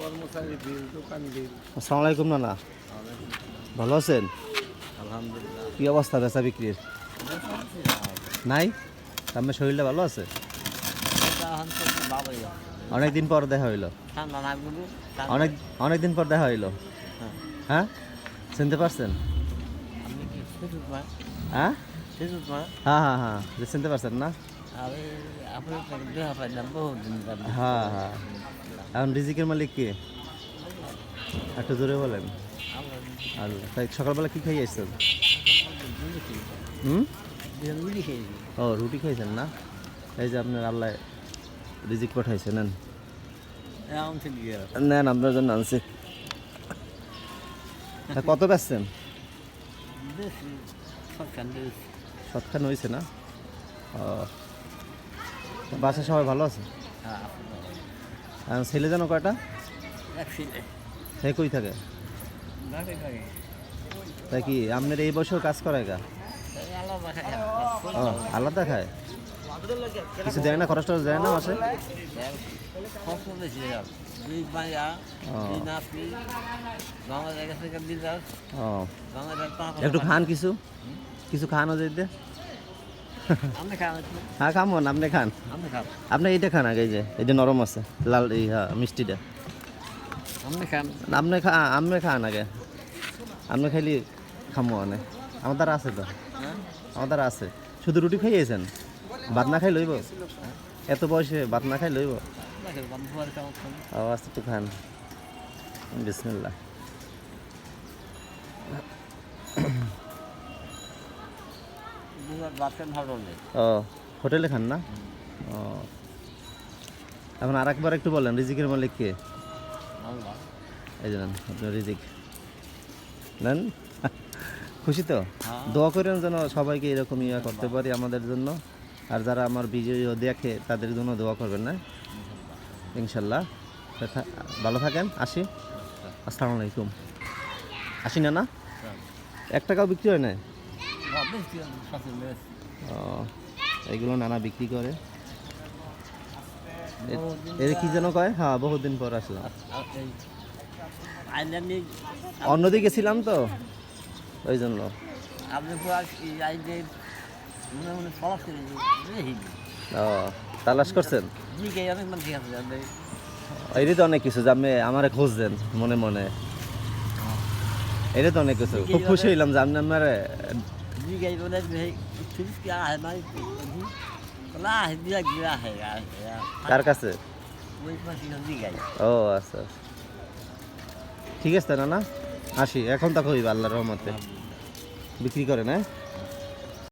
কর্মচারী বিল দোকান বিল। আসসালামু আলাইকুম নানা। ভালো আছেন? আলহামদুলিল্লাহ। কি অবস্থা বেচা বিক্রির? নাই? আপনার শরীরটা ভালো আছে? অনেক দিন পর দেখা হইল। অনেক অনেক দিন পর দেখা হইল। হ্যাঁ। হ্যাঁ চিনতে পারছেন? মা হ্যাঁ? হ্যাঁ হ্যাঁ হ্যাঁ। চিনতে পারছেন না? হ্যাঁ হ্যাঁ। এখন রিজিকের মালিক কে? একটু জোরে বলেন। আর তাই সকালবেলা কি খাই আসছেন? হুম? ও রুটি খাইছেন না? এই যে আপনার আল্লাহ রিজিক পাঠাইছে নেন। নেন আপনার জন্য আনছি। কত বেচছেন? সৎখান হয়েছে না? ও। বাসা সবাই ভালো আছে? ছেলে যেন কয়টা? সে কই থাকে? তাই কি আপনার এই বয়সেও কাজ করে গা? আলাদা খায়? কিছু দেয় না, খরচ টরচ দেয় না মাসে? একটু খান কিছু? কিছু খানও যেতে হ্যাঁ খামন আপনি খান। আপনি এইটা খান আগে এই যে নরম আছে লাল এই হ্যাঁ মিষ্টিটা। আমি খাম না, আপনি খা আপনি খান আগে। আপনি খাইলি খামো অনেক আমার দ্বারা আছে তো। হ্যাঁ? আমার দ্বারা আছে। শুধু রুটি খাইয়েছেন? ভাত না খাই লইব? এত বয়সে ভাত না খাই লইব? ও আস্তে একটু খান। বিসমিল্লাহ। ও হোটেলে খান না? ও। এখন আর একবার একটু বলেন রিজিকের মালিক কে? এই যে নেন আপনার রিজিক। নেন? খুশি তো? হ্যাঁ। দোয়া করেন যেন সবাইকে এরকম ইয়া করতে পারি আমাদের জন্য। আর যারা আমার ভিডিও দেখে তাদের জন্য দোয়া করবেন না ইনশাল্লাহ। ভালো থাকেন আসি। আসসালামু আলাইকুম। আসি না না এক টাকাও বিক্রি হয় না এগুলো নানা বিক্রি করে। এর কি যেন কয়? হ্যাঁ বহুদিন পর আসলাম। অন্যদিকে ছিলাম তো, ওই জন্য। তালাশ করছেন? এরই তো অনেক কিছু, যে আপনি আমারে খোঁজ দেন মনে মনে। এটাই তো অনেক কিছু। খুব খুশি হইলাম যে আপনি আমার দিকে বলে ঠিক কি আহে নাই লা দিয়া গিয়া হে কার কাছে ওই পাশে দিকে ও আচ্ছা আচ্ছা। ঠিক আছে না না আসি এখন তাকে কইব আল্লাহর রহমতে। বিক্রি করে হ্যাঁ